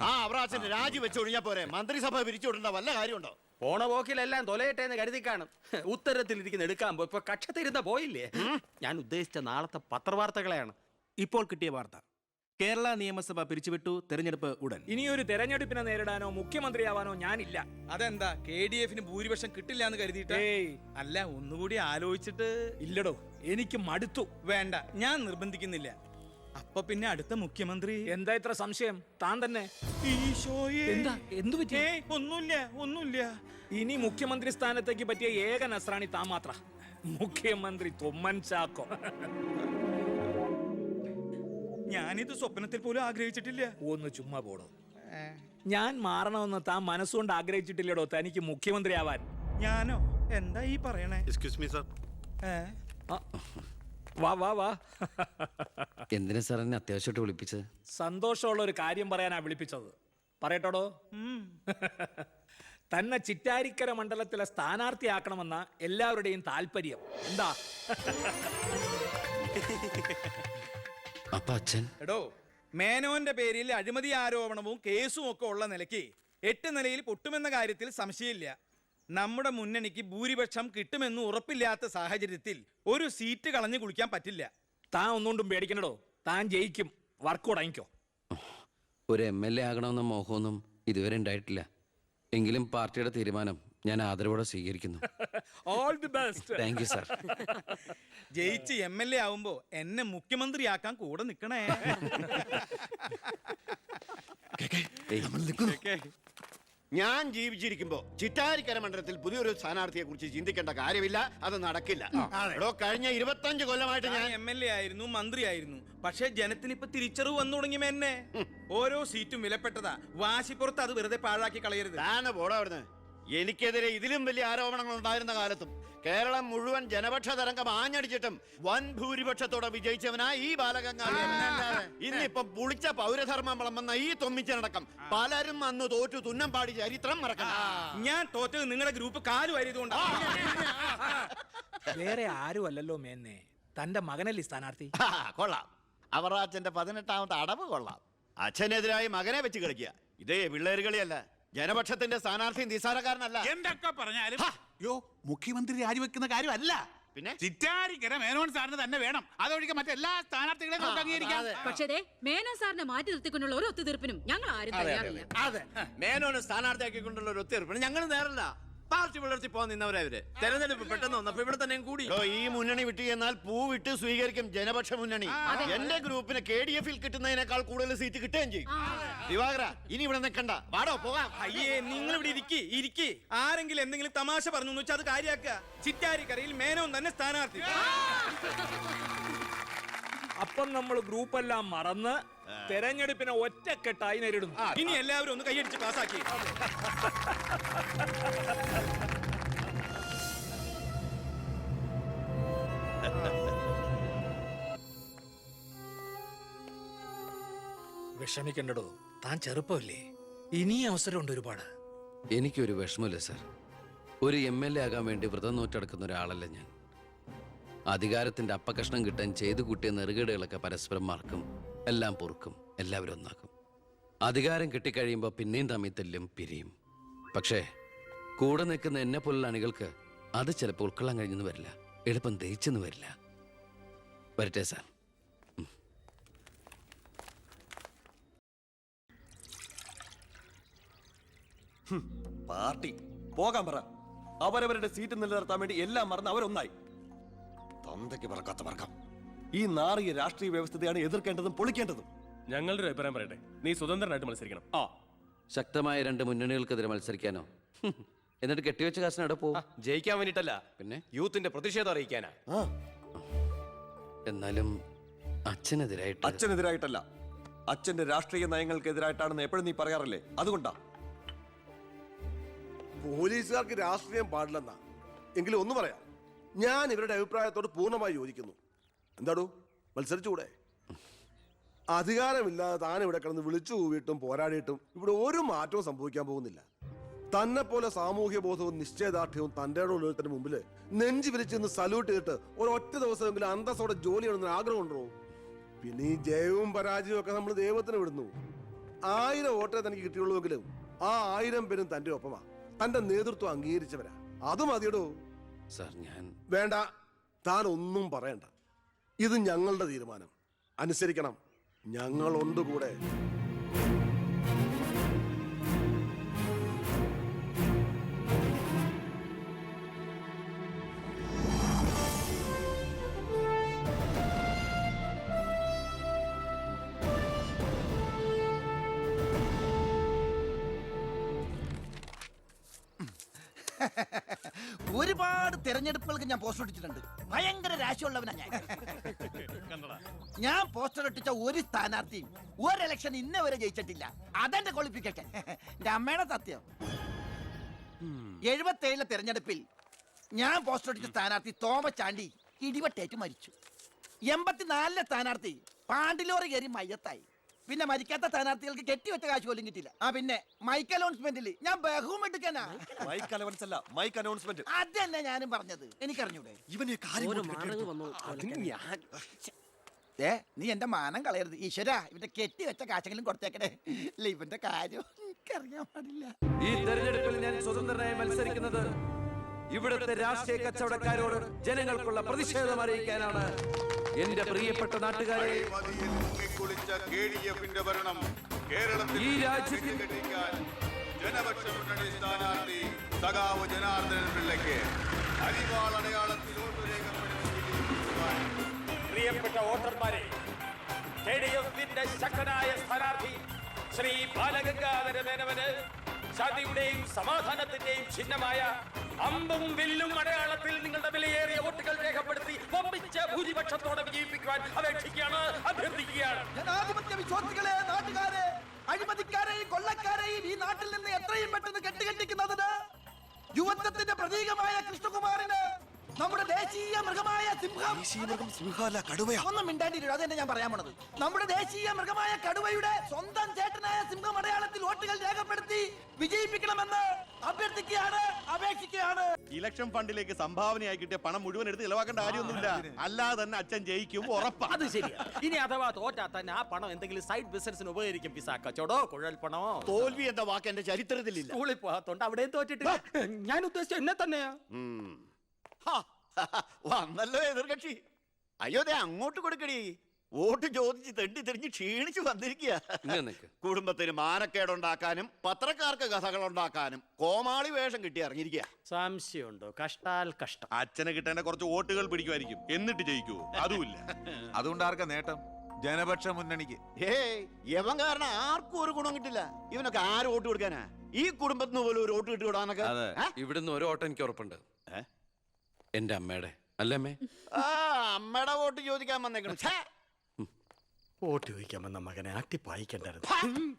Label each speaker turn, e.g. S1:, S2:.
S1: ആ അവറാച്ചന്റെ രാജി വെച്ച് ഒഴിഞ്ഞാ പോരെ. മന്ത്രിസഭ പിരിച്ചുവിടേണ്ട വല്ല കാര്യമുണ്ടോ?
S2: പോണ പോക്കിലെല്ലാം തൊലയട്ടെ എന്ന് കരുതി കാണും. ഉത്തരത്തിലിരിക്കുന്ന എടുക്കാൻ പോയി ഇപ്പൊ കക്ഷത്തിരുന്ന പോയില്ലേ? ഞാൻ ഉദ്ദേശിച്ച നാളത്തെ പത്രവാർത്തകളെയാണ്.
S3: ഇപ്പോൾ കിട്ടിയ വാർത്ത. കേരള നിയമസഭ പിരിച്ചുവിട്ടു തെരഞ്ഞെടുപ്പ് ഉടൻ.
S4: ഇനിയൊരു തെരഞ്ഞെടുപ്പിനെ നേരിടാനോ മുഖ്യമന്ത്രിയാവാനോ ഞാനില്ല.
S5: അതെന്താ കെ ഡി എഫിന് ഭൂരിപക്ഷം കിട്ടില്ല എന്ന് കരുതിയിട്ട്? അല്ല ഒന്നുകൂടി ആലോചിച്ചിട്ട്
S4: ഇല്ലടോ എനിക്ക് മടുത്തു.
S5: വേണ്ട ഞാൻ നിർബന്ധിക്കുന്നില്ല. അപ്പൊ പിന്നെ അടുത്ത മുഖ്യമന്ത്രി?
S4: എന്താ ഇത്ര സംശയം? താൻ തന്നെ.
S5: ഈശോയേ.
S4: എന്താ? എന്തു പറ്റി?
S5: ഏയ്, ഒന്നുമില്ല ഒന്നുമില്ല.
S4: ഇനി മുഖ്യമന്ത്രി സ്ഥാനത്തേക്ക് പറ്റിയ ഏക നസ്രാണി താൻ മാത്ര. മുഖ്യമന്ത്രി തൊമ്മൻ ചാക്കോ.
S5: ഞാനിത് സ്വപ്നത്തിൽ പോലും ആഗ്രഹിച്ചിട്ടില്ല.
S4: ഒന്ന് ചുമ്മാ പോടോ. ഞാൻ മാറണമെന്ന് താൻ മനസ്സുകൊണ്ട് ആഗ്രഹിച്ചിട്ടില്ലടോ തനിക്ക് മുഖ്യമന്ത്രിയാവാൻ.
S5: ഞാനോ? എന്താ ഈ പറയണേ?
S1: എക്സ്ക്യൂസ് മീ സർ
S5: ഏ?
S4: ആ, വാ വാ വാ.
S6: എന്തിനാ സാർ എന്നെ അത്യാവശ്യമായിട്ട് വിളിപ്പിച്ചത്?
S4: സന്തോഷമുള്ള ഒരു കാര്യം പറയാനാ വിളിപ്പിച്ചത്. പറയട്ടോടോ. തന്നെ ചിറ്റാരിക്കര മണ്ഡലത്തിലെ സ്ഥാനാർത്ഥിയാക്കണമെന്ന എല്ലാവരുടെയും താല്പര്യം. എന്താ?
S6: അപ്പൊ അച്ഛൻ?
S5: എടോ മേനോന്റെ പേരിൽ അഴിമതി ആരോപണവും കേസും ഒക്കെ ഉള്ള നിലയ്ക്ക് എട്ട് നിലയിൽ പൊട്ടുമെന്ന കാര്യത്തിൽ സംശയമില്ല. നമ്മുടെ മുന്നണിക്ക് ഭൂരിപക്ഷം കിട്ടുമെന്ന് ഉറപ്പില്ലാത്ത സാഹചര്യത്തിൽ ഒരു സീറ്റ് കളഞ്ഞു കുളിക്കാൻ പറ്റില്ല.
S4: താൻ ഒന്നുകൊണ്ടും പേടിക്കണ്ടോ താൻ ജയിക്കും. വർക്ക് ഉടങ്ങിക്കോ
S6: ഒരു എം എൽ എ ആകണമെന്ന മോഹമൊന്നും ഇതുവരെ ഉണ്ടായിട്ടില്ല. എങ്കിലും പാർട്ടിയുടെ തീരുമാനം ഞാൻ ആദരവോടെ സ്വീകരിക്കുന്നു.
S4: All the best
S6: thank you sir
S5: ജയിച്ച് എം എൽ എ ആവുമ്പോ എന്നെ മുഖ്യമന്ത്രിയാക്കാൻ കൂടെ നിക്കണേ
S1: ഞാൻ ജീവിച്ചിരിക്കുമ്പോ ചിറ്റാരിക്കര മണ്ഡലത്തിൽ പുതിയൊരു സ്ഥാനാർത്ഥിയെ കുറിച്ച് ചിന്തിക്കേണ്ട കാര്യമില്ല. അത് നടക്കില്ല. എടോ കഴിഞ്ഞ ഇരുപത്തഞ്ച് കൊല്ലമായിട്ട്
S5: ഞാൻ എം എൽ എ ആയിരുന്നു മന്ത്രിയായിരുന്നു. പക്ഷെ ജനത്തിന് ഇപ്പൊ തിരിച്ചറിവ് വന്നു തുടങ്ങി എന്നെ ഓരോ സീറ്റും വിലപ്പെട്ടതാ. വാശിപ്പുറത്ത് അത് വെറുതെ പാഴാക്കി കളയരുത്.
S1: പോടാ അവിടുന്ന്. എനിക്കെതിരെ ഇതിലും വലിയ ആരോപണങ്ങൾ ഉണ്ടായിരുന്ന കാലത്തും കേരളം മുഴുവൻ ജനപക്ഷ തരംഗം ആഞ്ഞടിച്ചിട്ടും വൻ ഭൂരിപക്ഷത്തോടെ വിജയിച്ചവനാ ഈ ബാലഗംഗാധര ഇന്നിപ്പം പുളിച്ച പൗരധർമ്മം വിളമ്പുന്ന ഈ തൊമ്മിച്ചടക്കം പലരും അന്ന് തോറ്റു തുന്നം പാടി ചരിത്രം മറക്കണം.
S5: ഞാൻ തോറ്റത് നിങ്ങളുടെ ഗ്രൂപ്പ് കാലു വാരിയതുകൊണ്ടാ
S4: വേറെ ആരും അല്ലല്ലോ മേന്നെ. തന്റെ മകനല്ലേ സ്ഥാനാർത്ഥി?
S1: കൊള്ളാം കൊള്ളാം. അവറാച്ചന്റെ പതിനെട്ടാമത്തെ അടവ് കൊള്ളാം. അച്ഛനെതിരായി മകനെ വെച്ച് കളിക്കുക. ഇതേ പിള്ളേർ കളിയല്ല. ജനപക്ഷത്തിന്റെ സ്ഥാനാർത്ഥി നിസാരക്കാരനല്ല.
S7: എന്തൊക്കെ പറഞ്ഞാലും യോ മുഖ്യമന്ത്രി രാജിവെക്കുന്ന കാര്യമല്ല.
S1: പിന്നെ?
S7: ചിറ്റാരിക്കര മേനോൻ സാറിന് തന്നെ വേണം. അതൊഴികെ മറ്റെല്ലാ സ്ഥാനാർത്ഥികളെയും നമുക്ക് അംഗീകരിക്കാം.
S8: പക്ഷേ ദേ, മേനോൻ സാറിനെ മാറ്റി നിർത്തിക്കൊണ്ടുള്ള ഒരു ഒത്തുതീർപ്പിനും ഞങ്ങൾ ആരും തയ്യാറില്ല.
S1: അതെ. മേനോന് സ്ഥാനാർത്ഥിയാക്കിക്കൊണ്ടുള്ള ഒരു ഒത്തുതീർപ്പിനും ഞങ്ങൾ നേരല്ല പാർട്ടി പുലർത്തി പോകാൻ നിന്നവരാ ഇവർ. തെരഞ്ഞെടുപ്പ് പെട്ടെന്ന് വന്നപ്പോ ഇവിടെ തന്നെ കൂടി. ഈ മുന്നണി വിട്ട് എന്നാൽ പൂ വിട്ട് സ്വീകരിക്കും ജനപക്ഷ മുന്നണി. എന്റെ ഗ്രൂപ്പിന് കെ ഡി എഫിൽ കിട്ടുന്നതിനേക്കാൾ കൂടുതൽ സീറ്റ് കിട്ടുകയും ചെയ്യും. ദിവാകര ഇനി ഇവിടെ നിൽക്കണ്ട. വാടോ പോകാം.
S5: അയ്യേ നിങ്ങൾ ഇവിടെ ഇരിക്കി ഇരിക്കി. ആരെങ്കിലും എന്തെങ്കിലും തമാശ പറഞ്ഞു എന്ന് വെച്ചാൽ അത് കാര്യാക്ക ചിറ്റാരിക്കരയിൽ മേനോൻ തന്നെ സ്ഥാനാർത്ഥി.
S4: അപ്പം നമ്മൾ ഗ്രൂപ്പെല്ലാം മറന്ന് തെരഞ്ഞെടുപ്പിനെ ഒറ്റക്കെട്ടായി നേരിടുന്നു.
S5: ഇനി എല്ലാവരും ഒന്ന് കൈയടിച്ച് പാസ്സാക്കി.
S4: വിഷമിക്കണ്ടടോ. താൻ ചെറുപ്പമല്ലേ? ഇനിയും അവസരമുണ്ട് ഒരുപാട്.
S6: എനിക്കൊരു വിഷമമില്ല സാർ. ഒരു എം എൽ എ ആകാൻ വേണ്ടി വ്രതം നോറ്റടക്കുന്ന ഒരാളല്ല ഞാൻ. അധികാരത്തിന്റെ അപ്പകഷ്ണം കിട്ടാൻ ചെയ്തു കൂട്ടിയ നെറുകേടുകളൊക്കെ പരസ്പരം മറക്കും. എല്ലാം പൊറുക്കും എല്ലാവരും ഒന്നാക്കും. അധികാരം കിട്ടിക്കഴിയുമ്പോൾ പിന്നെയും തമ്മിൽ തെല്ലും പിരിയും. പക്ഷേ കൂടെ നിൽക്കുന്ന എന്നെ പോലുള്ള അണികൾക്ക് അത് ചിലപ്പോൾ ഉൾക്കൊള്ളാൻ കഴിഞ്ഞെന്ന് വരില്ല. എളുപ്പം ദഹിച്ചെന്ന് വരില്ല. വരട്ടെ സാർ.
S9: പാർട്ടി. പോകാൻ പറ. അവരവരുടെ സീറ്റ് നിലനിർത്താൻ വേണ്ടി എല്ലാം മറന്ന് അവരൊന്നായി. തന്തയ്ക്ക് പറക്കാത്ത വർക്കം ഈ നാറിയ രാഷ്ട്രീയ വ്യവസ്ഥതയാണ് എതിർക്കേണ്ടതും പൊളിക്കേണ്ടതും.
S10: ഞങ്ങളുടെ ഒരു അഭിപ്രായം പറയട്ടെ. നീ സ്വതന്ത്രനായിട്ട് മത്സരിക്കണം.
S9: ആ.
S6: ശക്തമായ രണ്ട് മുന്നണികൾക്കെതിരെ മത്സരിക്കാനോ? ഹും. എന്നിട്ട് കെട്ടിവെച്ച കാശിന് അവിടെ പോകും
S2: ജയിക്കാൻ വേണ്ടിട്ടല്ല
S6: പിന്നെ?
S2: യൂത്തിന്റെ പ്രതിഷേധം അറിയിക്കാനാ.
S9: ആ.
S6: എന്നാലും അച്ഛനെതിരായിട്ട്
S9: അച്ഛനെതിരായിട്ടല്ല. അച്ഛന്റെ രാഷ്ട്രീയ നയങ്ങൾക്കെതിരായിട്ടാണെന്ന് എപ്പോഴും നീ പറയാറില്ലേ? അതുകൊണ്ടാ.
S11: പോലീസുകാർക്ക് രാഷ്ട്രീയം പാടില്ലെന്നാ. എങ്കിലും ഒന്ന് പറയാം. ഞാൻ ഇവരുടെ അഭിപ്രായത്തോട് പൂർണമായി യോജിക്കുന്നു. എന്താടോ? മത്സരിച്ചുകൂടെ? അധികാരമില്ലാതെ താൻ ഇവിടെ കിടന്ന് വിളിച്ചു കൂവിയിട്ടും പോരാടിയിട്ടും ഇവിടെ ഒരു മാറ്റവും സംഭവിക്കാൻ പോകുന്നില്ല. തന്നെ പോലെ സാമൂഹ്യ ബോധവും നിശ്ചയദാർഢ്യവും തന്റെ ഉള്ളതിന് മുമ്പിൽ നെഞ്ചു വിരിച്ച് നിന്ന് സല്യൂട്ട് ചെയ്തിട്ട് ഒരൊറ്റ ദിവസമെങ്കിലും അന്തസ്സോടെ ജോലി ചെയ്യണമെന്ന് ആഗ്രഹമുണ്ടോ? പിന്നെ ഈ ജയവും പരാജയവും ഒക്കെ നമ്മൾ ദൈവത്തിന് വിടുന്നു. ആയിരം വോട്ടേ തനിക്ക് കിട്ടിയുള്ളൂവെങ്കിലും ആ ആയിരം പേരും തന്റെ ഒപ്പമാ. തന്റെ നേതൃത്വം അംഗീകരിച്ചവരാ. അത് മതിയടോ.
S6: സാർ ഞാൻ
S11: വേണ്ട. താൻ ഒന്നും പറയണ്ട. ഇത് ഞങ്ങളുടെ തീരുമാനം. അനുസരിക്കണം. ഞങ്ങളുണ്ട് കൂടെ.
S12: ഒരുപാട് തെരഞ്ഞെടുപ്പുകൾക്ക് ഞാൻ പോസ്റ്റർ ഒട്ടിച്ചിട്ടുണ്ട് ഭയങ്കര രാശിയുള്ളവനാ ഞാൻ. ഞാൻ പോസ്റ്റർ ഒട്ടിച്ച ഒരു സ്ഥാനാർത്ഥിയും ഒരു ഇലക്ഷൻ ഇന്നേ വരെ ജയിച്ചിട്ടില്ല. അതെന്റെ ക്വാളിഫിക്കേഷൻ എന്റെ അമ്മയുടെ സത്യം. എഴുപത്തേഴിലെ തെരഞ്ഞെടുപ്പിൽ ഞാൻ പോസ്റ്റർ ഒട്ടിച്ച സ്ഥാനാർത്ഥി തോമച്ചാണ്ടി ഇടിവട്ടേറ്റ് മരിച്ചു. എൺപത്തിനാലിലെ സ്ഥാനാർത്ഥി പാണ്ടിലോറി കയറി മയ്യത്തായി പിന്നെ മരിക്കാത്ത സ്ഥാനാർത്ഥികൾക്ക് കെട്ടിവെച്ച കാശ് പോലും കിട്ടില്ല ആ പിന്നെ മൈക്ക് അനൗൺസ്മെന്റിൽ ഞാൻ ബഹുവും എടുക്കാനാ.
S9: മൈക്ക് അലവൻസ് അല്ല മൈക്ക് അനൗൺസ്മെന്റ്
S12: അത് തന്നെ ഞാനും പറഞ്ഞത്. എനിക്കറിഞ്ഞൂടെ?
S9: ഇവനെ കാര്യം
S12: ഏ നീ എന്റെ മാനം കളയരുത്. ഈശ്വര ഇവന്റെ കെട്ടി വെച്ച കാശെങ്കിലും കൊടുത്തേക്കണേ. ഇല്ല ഇവന്റെ കാര്യം എനിക്കറിയാൻ പാടില്ല.
S2: ഈ തെരഞ്ഞെടുപ്പിൽ ഞാൻ സ്വതന്ത്രനായി മത്സരിക്കുന്നത് ഇവിടുത്തെ രാഷ്ട്രീയ കച്ചവടക്കാരോട് ജനങ്ങൾക്കുള്ള പ്രതിഷേധം അറിയിക്കാനാണ്. എന്റെ പ്രിയപ്പെട്ട നാട്ടുകാരെ
S11: ഭരണം
S2: ഈ രാജ്യത്തിൽ
S11: ജനപക്ഷ മുന്നണി സ്ഥാനാർത്ഥി സഖാവ് ജനാർദ്ദനൻ പിള്ളയ്ക്ക് അരിവാൾ അടയാളത്തിൽ
S4: പ്രിയപ്പെട്ട വോട്ടർമാരെ കെ ഡി എഫിന്റെ ശക്തനായ സ്ഥാനാർത്ഥി ശ്രീ ബാലഗംഗാധര മേനവന് ശാന്തിയുടെയും സമാധാനത്തിന്റെയും ചിഹ്നമായ അമ്പും വില്ലും അടയാളത്തിൽ നിങ്ങളുടെ വിലയേറിയ വോട്ടുകൾ രേഖപ്പെടുത്തി വമ്പിച്ച ഭൂരിപക്ഷത്തോടെ വിജയിപ്പിക്കുവാൻ അപേക്ഷിക്കുകയാണ് അഭ്യർത്ഥിക്കുകയാണ്.
S12: ജനാധിപത്യ വിശ്വാസികളെ നാട്ടുകാരെ അഴിമതിക്കാരെയും കൊള്ളക്കാരെയും ഈ നാട്ടിൽ നിന്ന് എത്രയും പെട്ടെന്ന് കെട്ടുകെട്ടിക്കുന്നതിന് യുവത്വത്തിന്റെ പ്രതീകമായ കൃഷ്ണകുമാറിന് നമ്മുടെ ദേശീയ മൃഗമായ സിംഹം
S9: സിംഹാല കടുവയാ.
S12: ഒന്നും മിണ്ടാണ്ടിരിക്കും അതെന്നെ ഞാൻ പറയാൻ പോണത്. നമ്മുടെ ദേശീയ മൃഗമായ കടുവയുടെ സ്വന്തം ചേട്ടനായ സിംഹം അടയാളത്തിൽ വോട്ടുകൾ രേഖപ്പെടുത്തി വിജയിപ്പിക്കണമെന്ന് അഭ്യർത്ഥിക്കുകയാണ് അപേക്ഷിക്കുകയാണ്.
S1: ഇലക്ഷൻ ഫണ്ടിലേക്ക് സംഭാവനയായി കിട്ടിയ പണം മുഴുവൻ എടുത്ത് ഇളവാക്കേണ്ട കാര്യമൊന്നുമില്ല. അല്ലാതെ തന്നെ അച്ഛൻ ജയിക്കും ഉറപ്പാണ്
S2: അത് ശരി ഇനി അഥവാ തോറ്റാ തന്നെ ആ പണം എന്തെങ്കിലും സൈഡ് ബിസിനസിന് ഉപകരിക്കും പിസാക്കച്ചോടോ കച്ചവടോ കുഴൽ പണമോ?
S1: തോൽവി എന്ന വാക്ക് എന്റെ ചരിത്രത്തിലില്ല.
S2: സ്കൂളിൽ പോകാത്തോണ്ട് അവിടെ തോറ്റിട്ട് ഞാൻ ഉദ്ദേശിച്ച എന്നെ തന്നെയാ.
S1: വന്നല്ലോ എതിർകക്ഷി അയ്യോ ദേ അങ്ങോട്ട് കൊടുക്കടി. വോട്ട് ചോദിച്ച് തെണ്ടി തെറിഞ്ഞ് ക്ഷീണിച്ച് വന്നിരിക്കുക. കുടുംബത്തിന് മാനക്കേടുണ്ടാക്കാനും പത്രക്കാർക്ക് കഥകൾ ഉണ്ടാക്കാനും കോമാളി വേഷം കിട്ടി ഇറങ്ങിയിരിക്കുക.
S2: സംശയമുണ്ടോ? കഷ്ടാൽ കഷ്ടം.
S1: അച്ഛനെ കിട്ടേണ്ട കുറച്ച് വോട്ടുകൾ പിടിക്കുമായിരിക്കും. എന്നിട്ട് ജയിക്കൂ അതുമില്ല.
S11: അതുകൊണ്ട് ആർക്കാ നേട്ടം? ജനപക്ഷ മുന്നണിക്ക്.
S1: ഏയ് യവൻ കാരണം ആർക്കും ഒരു ഗുണം കിട്ടില്ല. ഇവനൊക്കെ ആര് വോട്ട് കൊടുക്കാനാ? ഈ കുടുംബത്തിന് പോലും ഒരു വോട്ട് കിട്ടുവിടാന്നൊക്കെ
S6: ഇവിടുന്ന് ഒരു ഓട്ടം എനിക്ക് ഉറപ്പുണ്ട്? എന്റെ അമ്മയുടെ. അല്ലേ അമ്മേ?
S1: ആ അമ്മയുടെ വോട്ട് ചോദിക്കാൻ വന്നേക്കണം.
S2: വോട്ട് ചോദിക്കാമെന്ന മകനെ അട്ടിപ്പായിക്കണ്ടായിരുന്നു